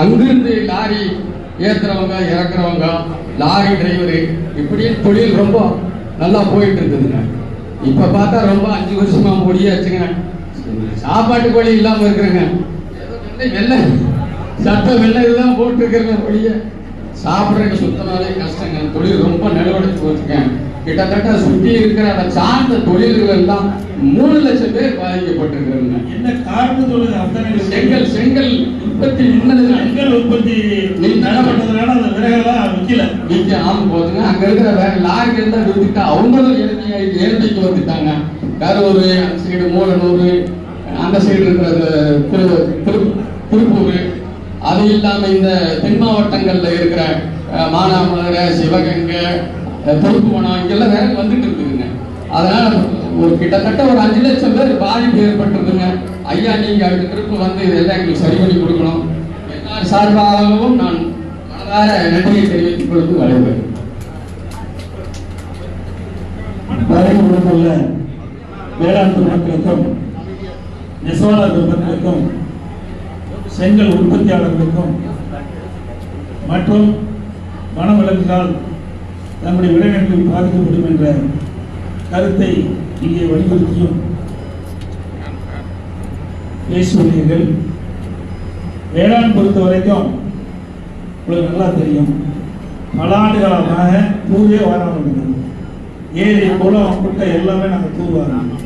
அங்கிருந்து லாரி ஏத்துறவங்க இறக்குறவங்க லாரி டிரைவரு இப்படியே தொழில் ரொம்ப நல்லா போயிட்டு இருந்ததுங்க இப்ப பார்த்தா ரொம்ப அஞ்சு வருஷமா முடியாச்சுங்க. சாப்பாட்டு வழி இல்லாம இருக்கிறேங்க. வெள்ளை சட்டம் வெள்ளை இதெல்லாம் போட்டு இருக்கிற சாப்பிட்றதுக்கு சுத்தமாவே கஷ்டங்க. தொழில் ரொம்ப நிலவடைச்சு போச்சுங்க கிட்டத்தட்ட சுற்றி இருக்கிற அதை சார்ந்த தொழில்கள் எல்லாம் மூணு லட்சம் பேர் பாதிக்கப்பட்டிருக்கிறாங்க. என்ன சொல்லுங்க அத்தனை செங்கல் செங்கல் உற்பத்தி நின்னதுனால செங்கல் உற்பத்தி நடப்பட்டதுனால அந்த விறகெல்லாம் விற்கல விற்க ஆமா போதுங்க. அங்க இருக்கிற வேற லாரிகள் தான் வித்துட்டு அவங்களும் எளிமையா ஏழ்மைக்கு வந்துட்டாங்க. கரூர் அந்த சைடு மூலனூர் அந்த சைடு இருக்கிற திரு திருப்பூர். அது இல்லாம இந்த தென் மாவட்டங்கள்ல இருக்கிற அஹ், மானாமதுரை சிவகங்கை அஹ், திருப்புவனம் இங்கெல்லாம் வேற வந்துட்டு இருக்குதுங்க. அதனால ஒரு கிட்டத்தட்ட ஒரு அஞ்சு லட்சம் பேர் பாதிப்பு ஏற்பட்டிருக்குங்க ஐயா நீங்க அடுத்த திருப்பு வந்து இதெல்லாம் எங்களுக்கு சரி பண்ணி கொடுக்கணும். எல்லார் சார்பாகவும் நான் மனதார நன்றியை தெரிவித்துக் கொடுத்து வருவேன் வேளாண் பெருமக்களுக்கும் நெசவாளர் பெருமக்களுக்கும் செங்கல் உற்பத்தியாளர்களுக்கும் மற்றும் வனவிலங்குகளால் நம்முடைய விளைநிலங்கள் பாதிக்கப்படும் என்ற கருத்தை இங்கே வலியுறுத்தியும் பேசுகிறீர்கள். வேளாண் பொறுத்த வரைக்கும் உங்களுக்கு நல்லா தெரியும். பல ஆண்டுகாலமாக தூரே வராமல் ஏரி குளம் குட்டை எல்லாமே நாங்கள் தூர்வாங்க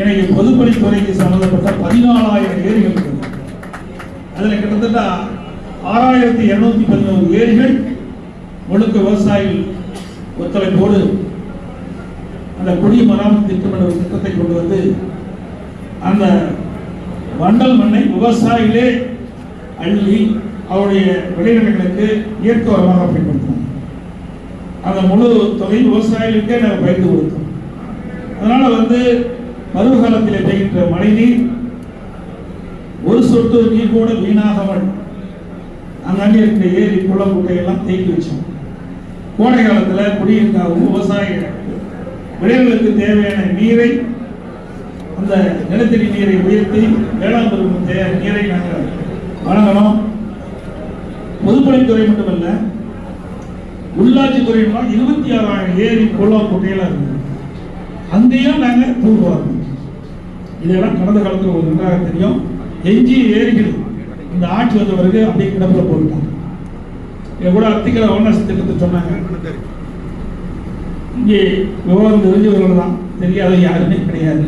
எனக்கு பொதுப்பணித்துறைக்கு சம்மந்தப்பட்ட பதினாலாயிரம் ஏரிகள் இருக்குது அதில் கிட்டத்தட்ட ஆறாயிரத்தி இருநூத்தி பதினோரு ஏரிகள் முழுக்க விவசாயிகள் ஒத்துழைப்போடு அந்த குடி மராமத்து திட்டம் என்ற ஒரு திட்டத்தை கொண்டு வந்து அந்த வண்டல் மண்ணை விவசாயிகளே அள்ளி அவருடைய விளைநிலங்களுக்கு இயற்கை வரமாக பயன்படுத்தினாங்க அந்த முழு தொகை விவசாயிகளுக்கே நாங்கள் பயந்து கொடுத்தோம். அதனால் வந்து மறுகாலத்தில் பெய்கின்ற மழை நீர் ஒரு சொட்டு நீர் கூட வீணாகாமல் அங்கங்கே இருக்கிற ஏரி குளம் குட்டையெல்லாம் தேக்கி வச்சோம். கோடை காலத்தில் குடியிருக்காகவும் விவசாய விளைவுகளுக்கு தேவையான நீரை அந்த நிலத்தடி நீரை உயர்த்தி வேளாண் பெருக்கும் தே நீரை நாங்கள் வழங்கணும். பொதுப்பணித்துறை மட்டுமல்ல உள்ளாட்சித்துறை மூலம் இருபத்தி ஆறாயிரம் ஏரி குளம் குட்டையெல்லாம் இருக்குது. அங்கேயும் நாங்கள் தூர்வாரோம் இதெல்லாம் கடந்த காலத்தில் ஒரு நன்றாக தெரியும். எஞ்சிய ஏறிக்கணும். இந்த ஆட்சி வந்த பிறகு அப்படியே கிடப்பில் போயிட்டாங்க என் கூட அத்திக்கிற ஓனர்ஸ் திட்டத்தை சொன்னாங்க. இங்கே விவரம் தெரிஞ்சவர்கள் தான். தெரியாத யாருமே கிடையாது.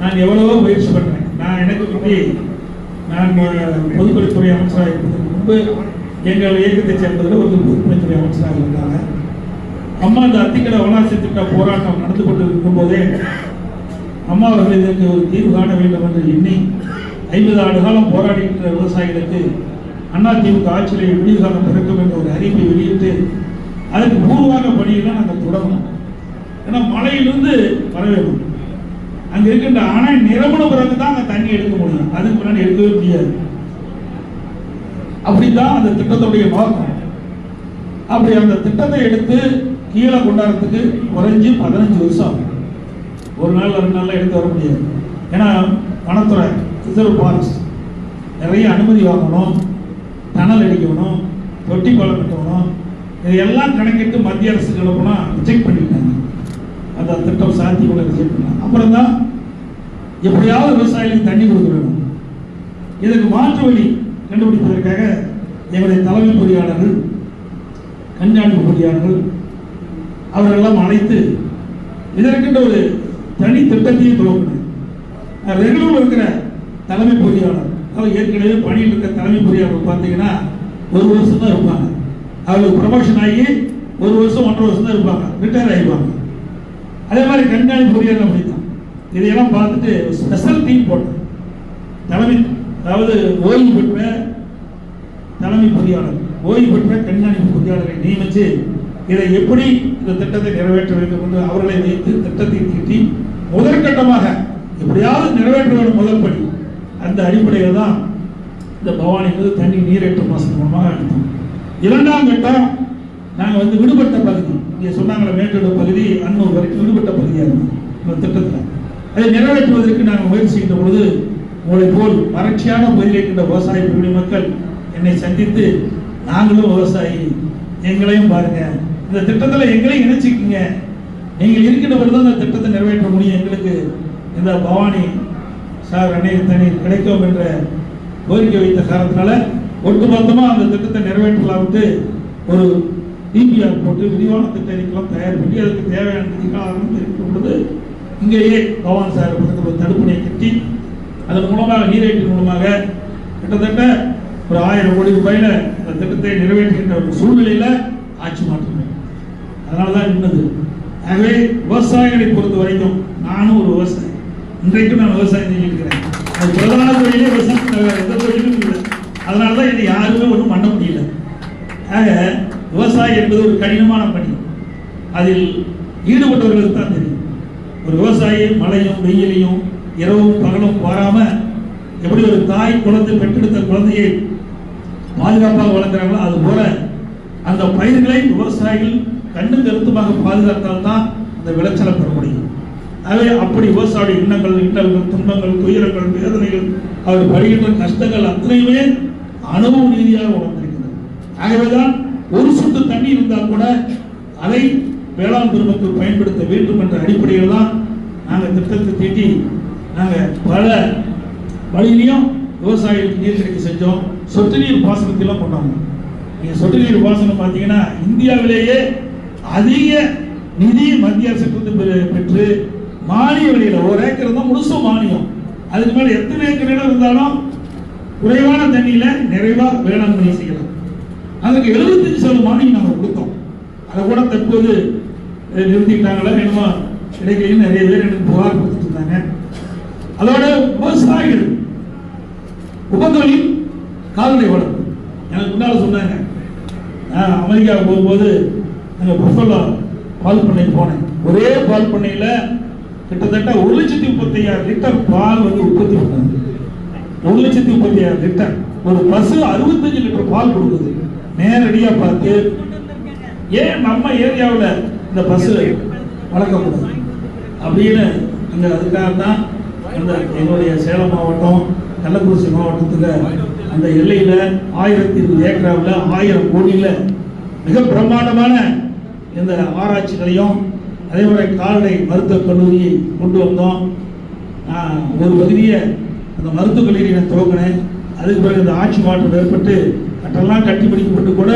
நான் எவ்வளவோ முயற்சி பண்ணேன் நான் எனக்கு முன்னே நான் பொதுப்பணித்துறை அமைச்சராக இருப்பதற்கு முன்பு எங்கள் இயக்கத்தை சேர்ந்ததில் ஒரு பொதுப்பணித்துறை அமைச்சராக இருந்தாங்க. அம்மா இந்த அத்திக்கடை வளர்ச்சி திட்ட போராட்டம் நடந்து கொண்டு இருக்கும்போதே அம்மா அவர்கள் இதற்கு ஒரு தீர்வு காண வேண்டும் என்று எண்ணி ஐம்பது ஆண்டு காலம் போராடுகின்ற விவசாயிகளுக்கு அண்ணா திமுக ஆட்சியில் விடிவு காலம் பிறக்கும் என்ற ஒரு அறிவிப்பை வெளியிட்டு அதுக்கு பூர்வாக பணியெல்லாம் நாங்கள் தொடங்கணும். ஏன்னா மழையிலிருந்து வர வேண்டும் அங்க இருக்கின்ற அணை நிரம்பின பிறகு தான் அங்கே தண்ணி எடுக்க முடியும். அதுக்கு முன்னாடி எடுக்கவே முடியாது. அப்படிதான் அந்த திட்டத்துடைய நோக்கம் அப்படி அந்த திட்டத்தை எடுத்து கீழே கொண்டாடுறதுக்கு குறைஞ்சு பதினஞ்சு வருஷம் ஒரு நாள் ரெண்டு நாளில் எடுத்து வர முடியாது. ஏன்னா வனத்துறை ரிசர்வ் ஃபாரஸ்ட் நிறைய அனுமதி வாங்கணும் டனல் அடிக்கணும் தொட்டி பாலம் கட்டணும். இதையெல்லாம் கணக்கிட்டு மத்திய அரசு கிளப்புனா ரிஜெக்ட் பண்ணிட்டாங்க. அந்த திட்டம் சாத்தியமுள்ள ரிஜெக்ட் பண்ணாங்க அப்புறம் தான் எப்படியாவது விவசாயிகளுக்கு தண்ணி கொடுக்க வேணும். இதுக்கு மாற்று வழி கண்டுபிடிப்பதற்காக எங்களுடைய தலைமை பொறியாளர்கள் கண்காணிப்பு பொறியாளர்கள் அவர்களெல்லாம் அழைத்து இதற்கென்ற ஒரு தனி திட்டத்தையும் துவங்கினேன் ரெகுலர் இருக்கிற தலைமை பொறியாளர். அதாவது ஏற்கனவே பணியில் இருக்க தலைமை பொறியாளர் பார்த்தீங்கன்னா ஒரு வருஷம் தான் இருப்பாங்க. அவங்களுக்கு ப்ரமோஷன் ஆகி ஒரு வருஷம் ஒன்றரை வருஷம் தான் இருப்பாங்க. ரிட்டையர் ஆகிடுவாங்க அதே மாதிரி கண்காணிப்பு பொறியாளர் அப்படித்தான். இதையெல்லாம் பார்த்துட்டு ஸ்பெஷல் டீம் போட்டேன் தலைமை அதாவது ஓய்வு பெற்ற தலைமை பொறியாளர். ஓய்வு பெற்ற கண்காணிப்பு பொறியாளரை நியமித்து இதை எப்படி இந்த திட்டத்தை நிறைவேற்ற வேண்டும் என்று அவர்களை வைத்து திட்டத்தை தீட்டி முதற்கட்டமாக எப்படியாவது நிறைவேற்ற வேண்டும் முதல் படி. அந்த அடிப்படையில் தான் இந்த பவானி வந்து தண்ணி நீரேற்ற மாசம் மூலமாக எடுத்தோம் இரண்டாம் கட்டம் நாங்கள் வந்து விடுபட்ட பகுதி. இங்கே சொன்னாங்களே மேட்டூர் பகுதி அன்னூர் வரைக்கும் விடுபட்ட பகுதியாக இருக்கும் இந்த திட்டத்தில். அதை நிறைவேற்றுவதற்கு நாங்கள் முயற்சிக்கின்ற பொழுது உங்களை போல் வறட்சியான பகுதியில் இருக்கின்ற விவசாய பிரிவு மக்கள் என்னை சந்தித்து நாங்களும் விவசாயி எங்களையும் பாருங்க. இந்த திட்டத்தில் எங்களையும் இணைச்சிக்கிங்க. நீங்கள் இருக்கின்ற பொழுது இந்த திட்டத்தை நிறைவேற்ற முடியும். எங்களுக்கு இந்த பவானி சார் அணைய தண்ணீர் கிடைக்கும் என்ற கோரிக்கை வைத்த காரணத்தினால ஒட்டுமொத்தமாக அந்த திட்டத்தை நிறைவேற்றலாம்ட்டு ஒரு டிபிஆர் போட்டு விரிவான திட்ட அறிக்கைலாம் தயார் பண்ணி அதுக்கு தேவையான நிதிக்காலம் இருக்கும் இங்கேயே பவான் சார் பக்கத்தில் ஒரு தடுப்பணையை கட்டி அதன் மூலமாக நீரேற்றின் மூலமாக கிட்டத்தட்ட ஒரு ஆயிரம் கோடி ரூபாயில அந்த திட்டத்தை நிறைவேற்றுகின்ற ஒரு சூழ்நிலையில் ஆட்சி மாற்றம் அதனால தான் நின்னது ஆகவே விவசாயிகளை பொறுத்த வரைக்கும் நானும் ஒரு விவசாயி. இன்றைக்கும் நான் விவசாயம் செஞ்சுருக்கிறேன் அது பிரதான தொழிலே விவசாயம் எந்த தொழிலும் இல்லை. அதனால தான் என்னை யாருமே ஒன்றும் பண்ண முடியல. ஆக விவசாயம் என்பது ஒரு கடினமான பணி. அதில் ஈடுபட்டவர்களுக்கு தான் தெரியும். ஒரு விவசாயி மழையும் வெயிலையும் இரவும் பகலும் வராம எப்படி ஒரு தாய் குழந்தை பெற்றெடுத்த குழந்தையை பாதுகாப்பாக வளர்க்குறாங்களோ அது போல அந்த பயிர்களை விவசாயிகள் கண்ணு கருத்துமாக பாதுகாத்தால் தான் அந்த விளைச்சலை பெற முடியும். ஆகவே அப்படி விவசாய இன்னங்கள் இன்னல்கள் துன்பங்கள் துயரங்கள் வேதனைகள் அவர் படுகின்ற கஷ்டங்கள் அத்தனையுமே அனுபவ ரீதியாக உணர்ந்திருக்கிறது ஆகவேதான் ஒரு சொட்டு தண்ணி இருந்தால் கூட அதை வேளாண் குடும்பத்தில் பயன்படுத்த வேண்டும் என்ற அடிப்படையில் தான் நாங்கள் திட்டத்தை தீட்டி நாங்கள் பல வழியிலையும் விவசாயிகளுக்கு நீர் கிடைக்க செஞ்சோம். சொட்டு நீர் பாசனத்திலாம் கொண்டாங்க நீங்கள் சொட்டு நீர் பாசனம் பார்த்தீங்கன்னா இந்தியாவிலேயே அதிக நிதி மத்திய அரசுக்கு பெற்று மானிய விலையில ஒரு ஏக்கர் தான் முழுசும் மானியம். அதுக்கு மேல எத்தனை ஏக்கர் இடம் இருந்தாலும் குறைவான தண்ணியில நிறைவா வேளாண்மை செய்யலாம். அதுக்கு எழுபத்தஞ்சு சதவீதம் மானியம் நாங்கள் கொடுத்தோம். அதை கூட தற்போது அஹ், நிறுத்திக்கிட்டாங்களா வேணுமா கிடைக்கலைன்னு நிறைய பேர் எனக்கு புகார் கொடுத்துட்டு இருந்தாங்க. அதோட விவசாயிகள் உபத்தொழில் கால்நடை வளர்ப்பு. எனக்கு முன்னால சொன்னாங்க நான் அமெரிக்கா போகும்போது நாங்கள் பஃபலோ பால் பண்ணை போனேன். ஒரே பால் பண்ணையில் கிட்டத்தட்ட ஒரு லட்சத்தி முப்பத்தி ஐயாயிரம் லிட்டர் பால் வந்து உற்பத்தி பண்ணாங்க ஒரு லட்சத்தி முப்பத்தி ஐயாயிரம் லிட்டர். ஒரு பசு அறுபத்தஞ்சு லிட்டர் பால் கொடுக்குது. நேரடியாக பார்த்து ஏன் நம்ம ஏரியாவில் இந்த பசு வளர்க்கக்கூடாது? அப்படின்னு அங்கே அதுக்காக தான் அந்த எங்களுடைய சேலம் மாவட்டம் கள்ளக்குறிச்சி மாவட்டத்தில் அந்த எல்லையில் ஆயிரத்தி இருபது ஏக்கராவில் ஆயிரம் கோடியில் மிக பிரம்மாண்டமான இந்த ஆராய்ச்சிகளையும் அதே கால்நடை மருத்துவக் கல்லூரியை கொண்டு வந்தோம். ஒரு பகுதியை அந்த மருத்துவக் கல்லூரியை நான் துவக்கினேன் அதுக்கு பிறகு இந்த ஆட்சி மாற்றம் ஏற்பட்டு கட்டெல்லாம் கட்டி பிடிக்கப்பட்டு கூட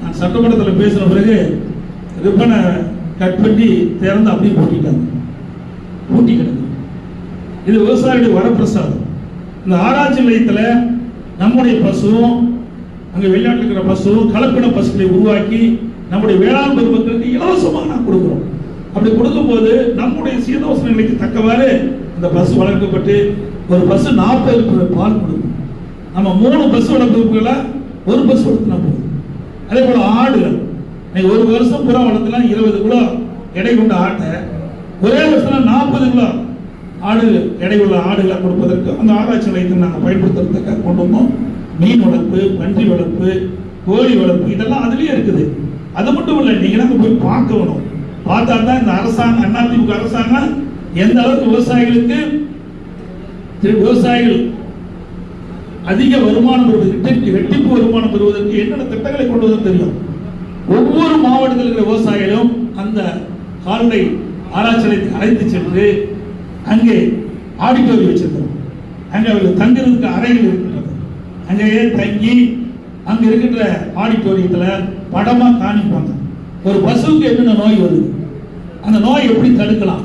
நான் சட்டமன்றத்தில் பேசின பிறகு ரிப்பனை கட் பண்ணி திறந்து அப்படியே பூட்டிட்டாங்க. பூட்டி கிடக்கு. இது விவசாயிகளுடைய வரப்பிரசாதம். இந்த ஆராய்ச்சி நிலையத்தில் நம்முடைய பசுவும் அங்கே வெளிநாட்டில் இருக்கிற பசுவும் கலப்பின பசுகளை உருவாக்கி நம்முடைய வேளாண் பெருமக்களுக்கு இலவசமாக நான் கொடுக்குறோம். அப்படி கொடுக்கும்போது நம்முடைய சீதோஷ நிலைக்கு தக்கவாறு இந்த பஸ் வளர்க்கப்பட்டு ஒரு பஸ் நாற்பது லிட்டர் பால் கொடுக்கும். நம்ம மூணு பஸ் வளர்ப்புகளை ஒரு பஸ் வளர்த்துனா போதும். அதே போல ஆடுகள். நீங்க ஒரு வருஷம் புறா வளர்த்துனா இருபது கிலோ எடை கொண்ட ஆட்டை. ஒரே வருஷத்துல நாற்பது கிலோ ஆடு எடை உள்ள ஆடுகளை கொடுப்பதற்கு அந்த ஆராய்ச்சி நிலையத்தை நாங்கள் பயன்படுத்துறதுக்காக கொண்டு வந்தோம். மீன் வளர்ப்பு பன்றி வளர்ப்பு கோழி வளர்ப்பு இதெல்லாம் அதுலேயே இருக்குது. அது மட்டும் இல்லை நீங்கள் நாங்கள் போய் பார்க்கணும். பார்த்தா தான் இந்த அரசாங்கம் அதிமுக அரசாங்கம் எந்த அளவுக்கு விவசாயிகளுக்கு திரு- விவசாயிகள் அதிக வருமானம் பெறுவதற்கு வெட்டிப்பு வருமானம் பெறுவதற்கு என்னென்ன திட்டங்களை கொண்டு வந்து தெரியும். ஒவ்வொரு மாவட்டத்தில் இருக்கிற விவசாயிகளும் அந்த கால்நடை ஆராய்ச்சி அழைத்து சென்று அங்கே ஆடிட்டோரியம் வச்சிருக்கிறோம் அங்கே அவர்கள் தங்குறதுக்கு அறைகள் இருக்கின்றது. அங்கேயே தங்கி அங்க இருக்கின்ற ஆடிட்டோரியத்தில் படமா காணிப்பாங்க ஒரு பசுவுக்கு என்னென்ன நோய் வருது? அந்த நோய் எப்படி தடுக்கலாம்?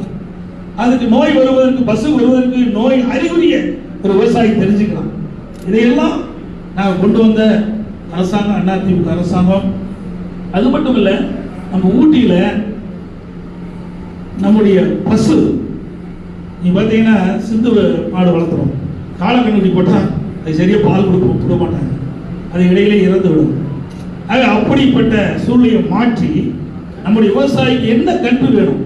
அதுக்கு நோய் வருவதற்கு பசு வருவதற்கு நோய் அறிகுறிய ஒரு விவசாயி தெரிஞ்சுக்கலாம். இதையெல்லாம் நாங்கள் கொண்டு வந்த அரசாங்கம் அதிமுக அரசாங்கம். அது மட்டும் இல்லை நம்ம ஊட்டியில் நம்முடைய பசு நீ பார்த்தீங்கன்னா சிந்து மாடு வளர்த்துறோம். காலக்கண்ணுடி போட்டால் அது சரியா பால் கொடுக்க விட மாட்டாங்க. அது இடையிலே இறந்து விடும் ஆக அப்படிப்பட்ட சூழ்நிலையை மாற்றி நம்முடைய விவசாயிக்கு என்ன கன்று வேணும்?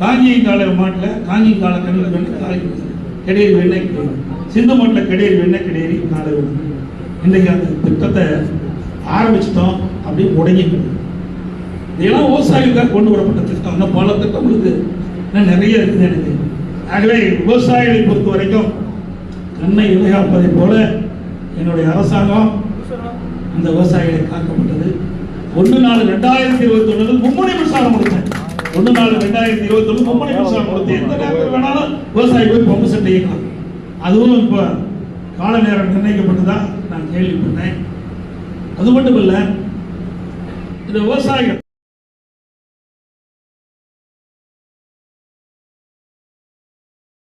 காஞ்சி கால மாட்டில் காஞ்சி கால கன்று வேணும் காலை கிடையாது வெண்ணெய் வேணும். சிந்து மாட்டில் கிடையாது வெண்ணெய் கிடையாது காலை வேணும். இன்றைக்கு அந்த திட்டத்தை ஆரம்பிச்சிட்டோம் அப்படியே முடங்கி இதெல்லாம் விவசாயிகளுக்காக கொண்டு வரப்பட்ட திட்டம். இன்னும் பல திட்டம் இருக்குது இன்னும் நிறைய இருக்குது எனக்கு. ஆகவே விவசாயிகளை பொறுத்த வரைக்கும் கண்ணை இலையாப்பதை போல என்னுடைய அரசாங்கம் அந்த விவசாயிகளை காக்கப்பட்டது ஒன்று நாலு ரெண்டாயிரத்தி இருபத்தி ஒண்ணுல மும்முனை மின்சாரம் கொடுத்தேன் ஒன்று நாலு ரெண்டாயிரத்தி இருபத்தி ஒன்று மும்முனை மின்சாரம் கொடுத்தேன் எந்த நேரத்தில் வேணாலும் விவசாயி போய் பம்பு செட்டை இயக்கலாம். அதுவும் இப்போ கால நேரம் நிர்ணயிக்கப்பட்டதா நான் கேள்விப்பட்டேன். அது மட்டும் இல்லை இந்த விவசாயிகள்